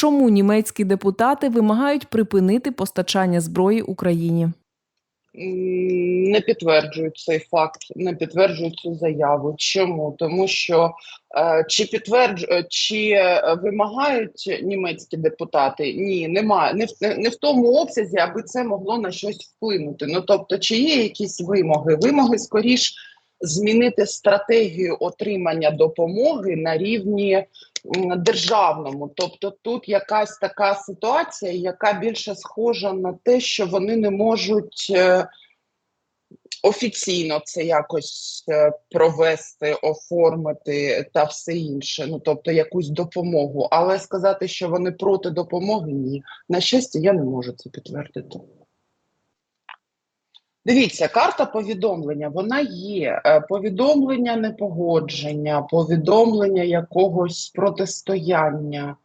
Чому німецькі депутати вимагають припинити постачання зброї Україні? Не підтверджують цей факт, не підтверджують цю заяву. Чому? Тому що е, чи підтвердж... е, чи е, вимагають німецькі депутати? Ні, немає не в не, в тому обсязі, аби це могло на щось вплинути. Ну тобто, чи є якісь вимоги? Вимоги скоріш змінити стратегію отримання допомоги на рівні державному. Тобто, тут якась така ситуація, яка більше схожа на те, що вони не можуть. е, Офіційно це якось е, провести, оформити та все інше, ну тобто якусь допомогу. Але сказати, що вони проти допомоги, ні. На щастя, я не можу це підтвердити. Дивіться, карта повідомлення, вона є. Е, Повідомлення непогодження, повідомлення якогось протистояння.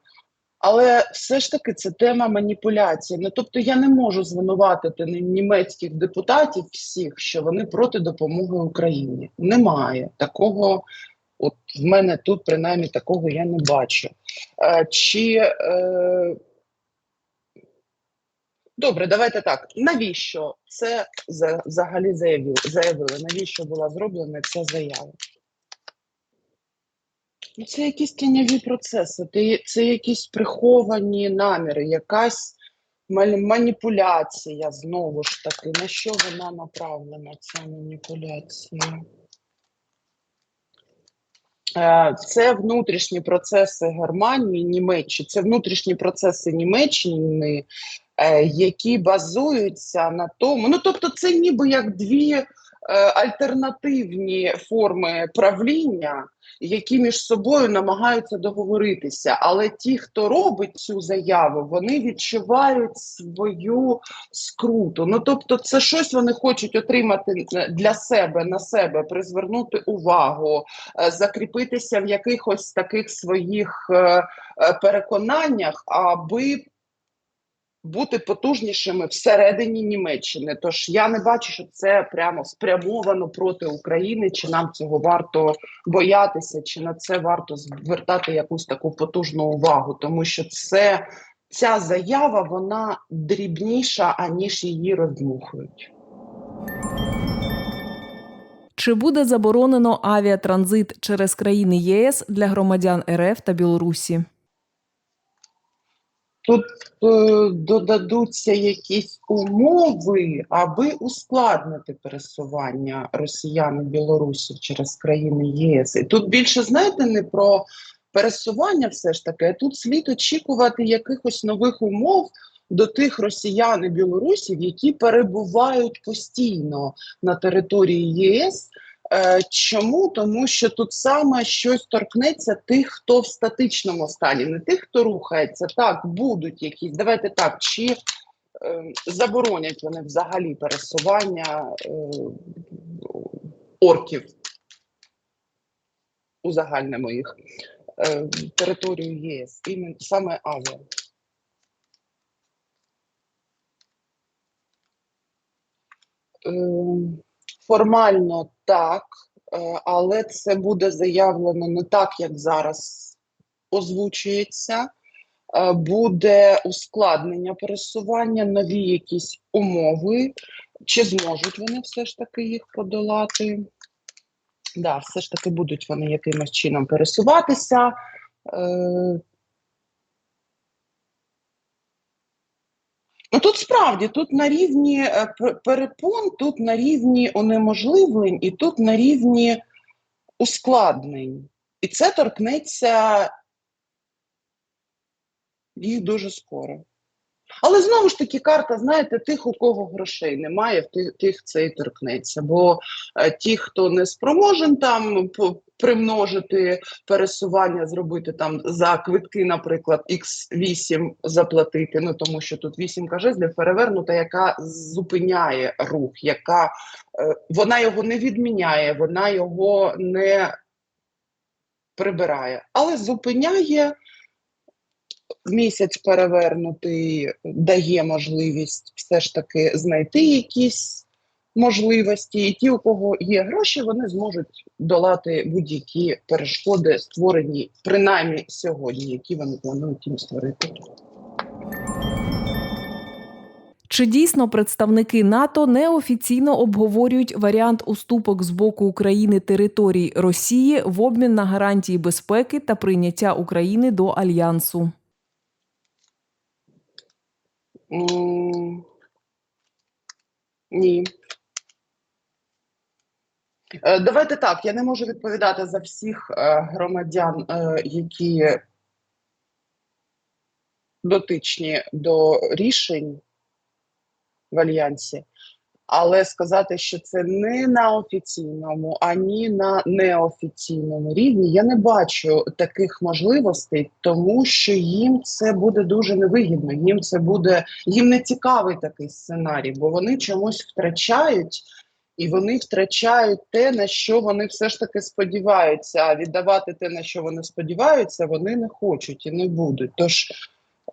Але все ж таки це тема маніпуляції. Ну тобто я не можу звинуватити німецьких депутатів всіх, що вони проти допомоги Україні. Немає такого. От в мене тут принаймні такого я не бачу. Е, чи е, добре, давайте так. Навіщо це за- взагалі заявили? Навіщо була зроблена ця заява? Ну, Це якісь тіньові процеси, це, якісь приховані наміри, якась маніпуляція знову ж таки. На що вона направлена, ця маніпуляція? Е, Це внутрішні процеси Германії, Німеччини, це внутрішні процеси Німеччини, які базуються на тому. Ну, тобто, це ніби як дві е, альтернативні форми правління, які між собою намагаються договоритися. Але ті, хто робить цю заяву, вони відчувають свою скруту. Ну тобто, це щось вони хочуть отримати е, для себе на себе, призвернути увагу, е, закріпитися в якихось таких своїх е, е, переконаннях, аби бути потужнішими всередині Німеччини. Тож я не бачу, що це прямо спрямовано проти України, чи нам цього варто боятися, чи на це варто звертати якусь таку потужну увагу, тому що це ця заява вона дрібніша, аніж її роздмухують. Чи буде заборонено авіатранзит через країни ЄС для громадян РФ та Білорусі? Тут е, додадуться якісь умови, аби ускладнити пересування росіян і білорусів через країни ЄС. І тут більше знаєте не про пересування, все ж таки, тут слід очікувати якихось нових умов до тих росіян і білорусів, які перебувають постійно на території ЄС. Е, Чому? Тому що тут саме щось торкнеться тих, хто в статичному стані, не тих, хто рухається. Так, будуть якісь. Давайте так, чи е, заборонять вони взагалі пересування е, орків, узагальнимо їх е, територію ЄС, імен, саме авіа. Е, Формально так, е, але це буде заявлено не так, як зараз озвучується. Е, Буде ускладнення пересування, нові якісь умови. Чи зможуть вони все ж таки їх подолати? Да, все ж таки будуть вони якимось чином пересуватися. Ну тут справді тут на рівні е, перепон, тут на рівні унеможливлень і тут на рівні ускладнень. І це торкнеться їх дуже скоро. Але знову ж таки, карта, знаєте, тих, у кого грошей немає, в тих, це і торкнеться. Бо е, ті, хто не спроможен там примножити пересування, зробити там за квитки, наприклад, X8 заплатити, ну тому що тут 8 жезлів перевернута, яка зупиняє рух, яка е, вона його не відміняє, вона його не прибирає, але зупиняє місяць перевернутий дає можливість все ж таки знайти якісь можливості, і ті, у кого є гроші, вони зможуть долати будь-які перешкоди, створені принаймні сьогодні, які вони планують їм створити. Чи дійсно представники НАТО неофіційно обговорюють варіант уступок з боку України територій Росії в обмін на гарантії безпеки та прийняття України до альянсу? Ні. Е, Давайте так. Я не можу відповідати за всіх е, громадян, е, які дотичні до рішень в альянсі, але сказати, що це не на офіційному, ані на неофіційному рівні, я не бачу таких можливостей, тому що їм це буде дуже невигідно. Їм це буде їм не цікавий такий сценарій, бо вони чомусь втрачають. І вони втрачають те, на що вони все ж таки сподіваються. А віддавати те, на що вони сподіваються, вони не хочуть і не будуть. Тож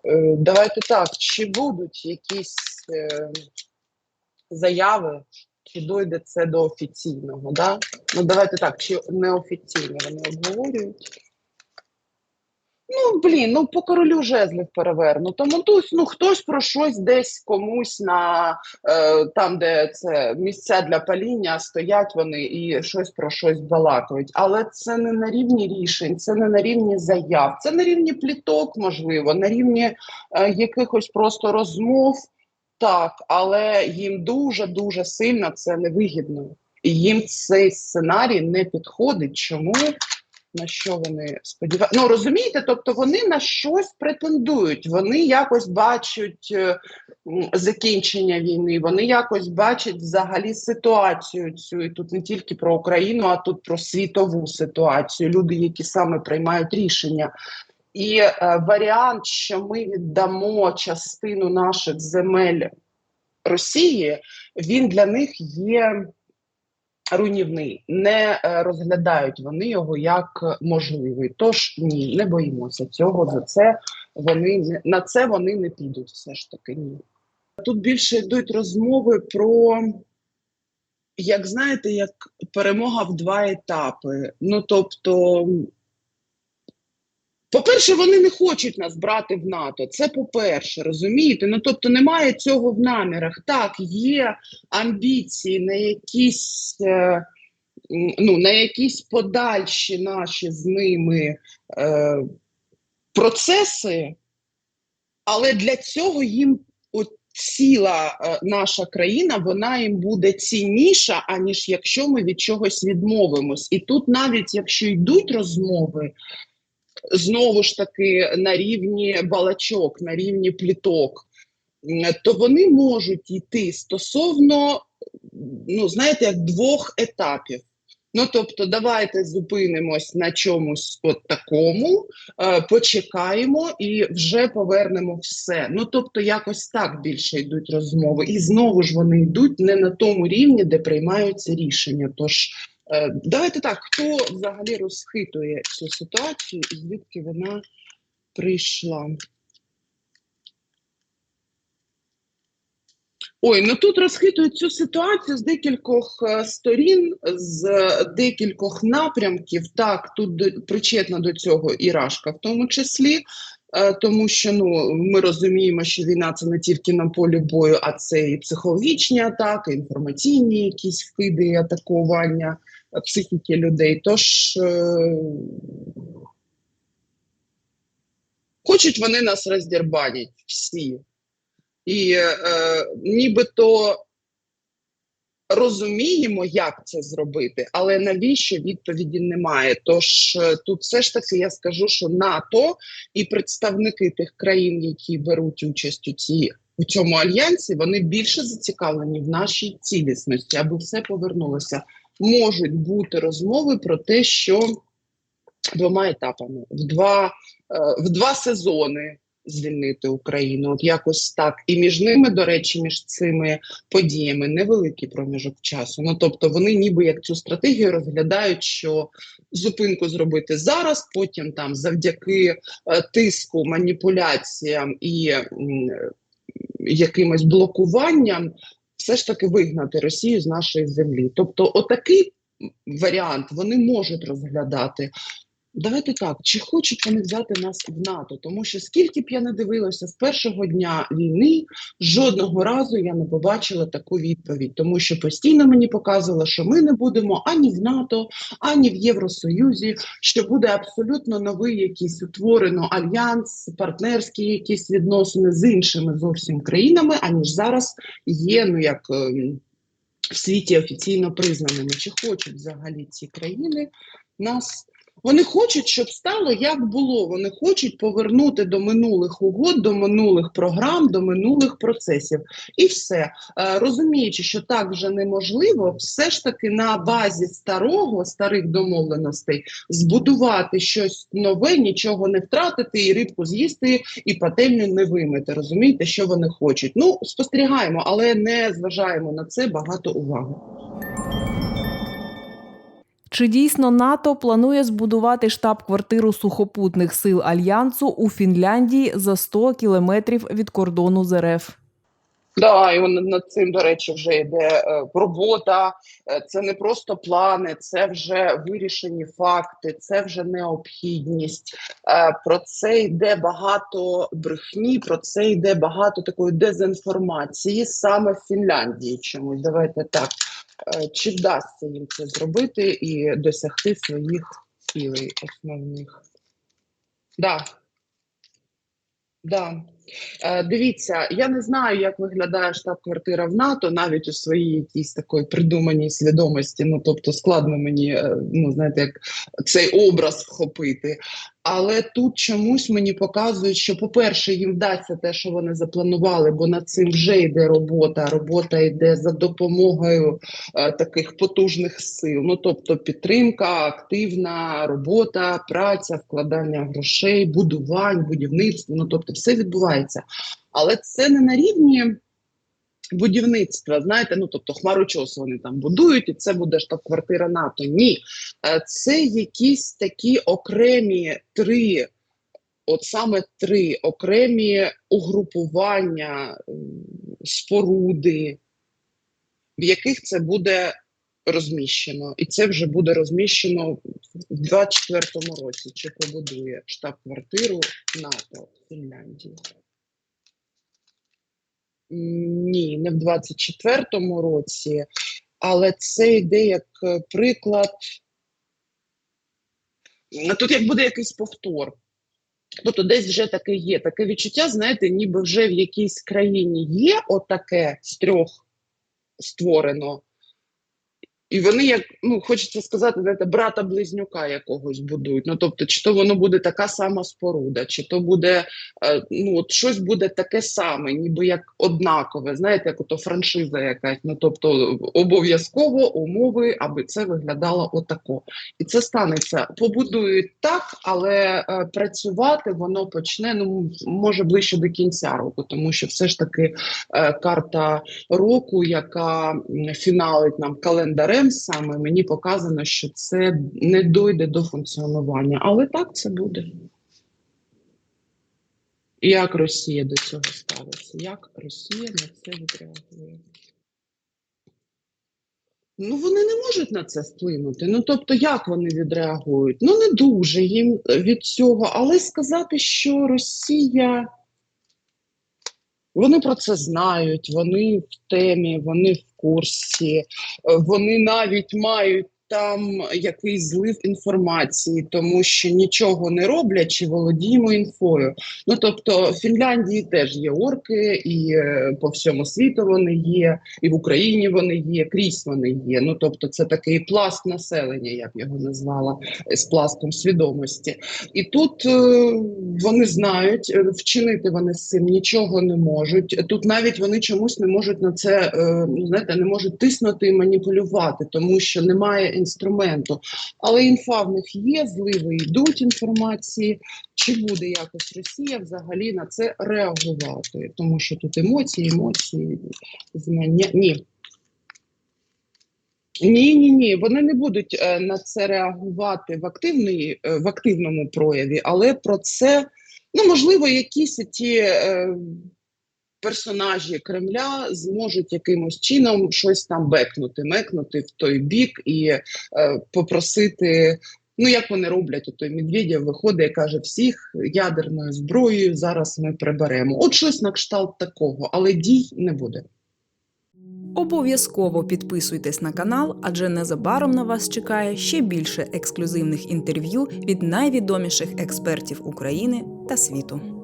е, давайте так: чи будуть якісь е, заяви, чи дойде це до офіційного? Да? Ну давайте так, чи неофіційно вони обговорюють. Ну, блін, ну по королю жезлів перевернуто. Ну, то, ну хтось про щось десь комусь на е, там, де це місця для паління, стоять вони і щось про щось балакають. Але це не на рівні рішень, це не на рівні заяв, це на рівні пліток, можливо, на рівні е, якихось просто розмов. Так, але їм дуже дуже сильно це невигідно. І їм цей сценарій не підходить. Чому? На що вони сподіваються? Ну розумієте, тобто вони на щось претендують, вони якось бачать е, закінчення війни, вони якось бачать взагалі ситуацію цю. І тут не тільки про Україну, а тут про світову ситуацію. Люди, які саме приймають рішення. І е, варіант, що ми віддамо частину наших земель Росії, він для них є руйнівний. Не е, розглядають вони його як можливий. Тож ні, не боїмося цього. За це вони на це вони не підуть. Все ж таки ні. Тут більше йдуть розмови про. Як знаєте, як перемога в два етапи. Ну тобто, по-перше, вони не хочуть нас брати в НАТО. Це по-перше, розумієте? Ну тобто немає цього в намірах. Так, є амбіції на якісь, е, ну, на якісь подальші наші з ними е, процеси, але для цього їм ціла е, наша країна, вона їм буде цінніша, аніж якщо ми від чогось відмовимось. І тут навіть якщо йдуть розмови, знову ж таки на рівні балачок, на рівні пліток, то вони можуть йти стосовно, ну знаєте, як двох етапів. Ну, тобто, давайте зупинимось на чомусь от такому, е, почекаємо і вже повернемо все. Ну, тобто, якось так більше йдуть розмови. І знову ж вони йдуть не на тому рівні, де приймаються рішення. Тож Давайте так, хто взагалі розхитує цю ситуацію і звідки вона прийшла? Ой, ну тут розхитують цю ситуацію з декількох е, сторін, з е, декількох напрямків. Так, тут причетна до цього і Рашка в тому числі, е, тому що ну, ми розуміємо, що війна це не тільки на полі бою, а це і психологічні атаки, інформаційні якісь вкиди, атакування е, психіки людей. Тож е, хочуть вони нас роздірбанять всі. І е, нібито розуміємо, як це зробити, але навіщо відповіді немає. Тож е, тут все ж таки я скажу, що НАТО і представники тих країн, які беруть участь у цій. У цьому альянсі вони більше зацікавлені в нашій цілісності, аби все повернулося. Можуть бути розмови про те, що двома етапами в два, е, в два сезони звільнити Україну. От якось так. І між ними, до речі, між цими подіями невеликий проміжок часу. Ну тобто вони ніби як цю стратегію розглядають, що зупинку зробити зараз, потім там завдяки е, тиску, маніпуляціям і м, якимось блокуванням. Все ж таки вигнати Росію з нашої землі. Тобто, отакий варіант вони можуть розглядати. Давайте так, чи хочуть вони взяти нас в НАТО? Тому що скільки б я не дивилася з першого дня війни, жодного разу я не побачила таку відповідь, тому що постійно мені показували, що ми не будемо ані в НАТО, ані в Євросоюзі, що буде абсолютно новий якийсь утворено альянс, партнерські якісь відносини з іншими зовсім країнами, аніж зараз є, ну як. ем, В світі офіційно признаними, чи хочуть взагалі ці країни нас вони хочуть, щоб стало як було. Вони хочуть повернути до минулих угод, до минулих програм, до минулих процесів. І все. Е, Розуміючи, що так вже неможливо, все ж таки на базі старого, старих домовленостей збудувати щось нове, нічого не втратити, і рибку з'їсти, і пательню не вимити. Розумієте, що вони хочуть. Ну, спостерігаємо, але не зважаємо на це багато уваги. Чи дійсно НАТО планує збудувати штаб-квартиру сухопутних сил альянсу у Фінляндії за 100 кілометрів від кордону з РФ? Да, і над цим, до речі, вже йде е, робота. Е, Це не просто плани, це вже вирішені факти, це вже необхідність. Е, Про це йде багато брехні, про це йде багато такої дезінформації саме в Фінляндії. Чомусь давайте так. Е, Чи вдасться їм це зробити і досягти своїх цілей основних? Да. Да. Е, Дивіться, я не знаю, як виглядає штаб-квартира в НАТО, навіть у своїй якійсь такої придуманій свідомості. Ну тобто складно мені, е, ну знаєте, як цей образ вхопити. Але тут чомусь мені показують, що, по-перше, їм вдасться те, що вони запланували, бо над цим вже йде робота. Робота йде за допомогою е, таких потужних сил. Ну тобто підтримка, активна робота, праця, вкладання грошей, будувань, будівництво. Ну тобто, все відбувається. Але це не на рівні будівництва. Знаєте, ну тобто хмарочос вони там будують, і це буде штаб-квартира НАТО. Ні, Е, це якісь такі окремі три. От саме три окремі угрупування, споруди, в яких це буде розміщено. І це вже буде розміщено в 24-му році, чи побудує штаб-квартиру НАТО в Фінляндії. Ні, не в 24-му році, але це йде як е, приклад. Ну, Тут як буде якийсь повтор. Тобто десь вже таке є. Таке відчуття, знаєте, ніби вже в якійсь країні є отаке з трьох створено. І вони, як ну хочеться сказати, знаєте, брата-близнюка якогось будують. Ну тобто, чи то воно буде така сама споруда, чи то буде е, ну от щось буде таке саме, ніби як однакове. Знаєте, як ото франшиза якась. Ну тобто обов'язково умови, аби це виглядало отако. І це станеться. Побудують так, але е, працювати воно почне ну може ближче до кінця року, тому що все ж таки е, карта року, яка фіналить нам календарем, саме мені показано, що це не дойде до функціонування. Але так це буде. Як Росія до цього ставиться? Як Росія на це відреагує? Ну, вони не можуть на це вплинути. Ну, тобто, як вони відреагують? Ну, не дуже їм е, від цього, але сказати, що Росія. Вони про це знають, вони в темі, вони в курсі, е, вони навіть мають там якийсь злив інформації, тому що нічого не роблять чи володіємо інфою. Ну тобто в Фінляндії теж є орки, і е, по всьому світу вони є, і в Україні вони є, крізь вони є. Ну тобто, це такий пласт населення, я б його назвала е, з пластом свідомості. І тут е, вони знають, вчинити вони з цим нічого не можуть. Тут навіть вони чомусь не можуть на це, знаєте, не можуть тиснути і маніпулювати, тому що немає інструменту. Але інфа в них є, зливи йдуть інформації. Чи буде якось Росія взагалі на це реагувати? Тому що тут емоції, емоції, знання. Ні. Ні, ні, ні, вони не будуть е, на це реагувати в активній, е, в активному прояві, але про це, ну можливо, якісь ті е, персонажі Кремля зможуть якимось чином щось там бекнути, мекнути в той бік і е, попросити. Ну, як вони роблять, ото Медведєв виходить і каже, всіх ядерною зброєю зараз ми приберемо. От щось на кшталт такого, але дій не буде. Обов'язково підписуйтесь на канал, адже незабаром на вас чекає ще більше ексклюзивних інтерв'ю від найвідоміших експертів України та світу.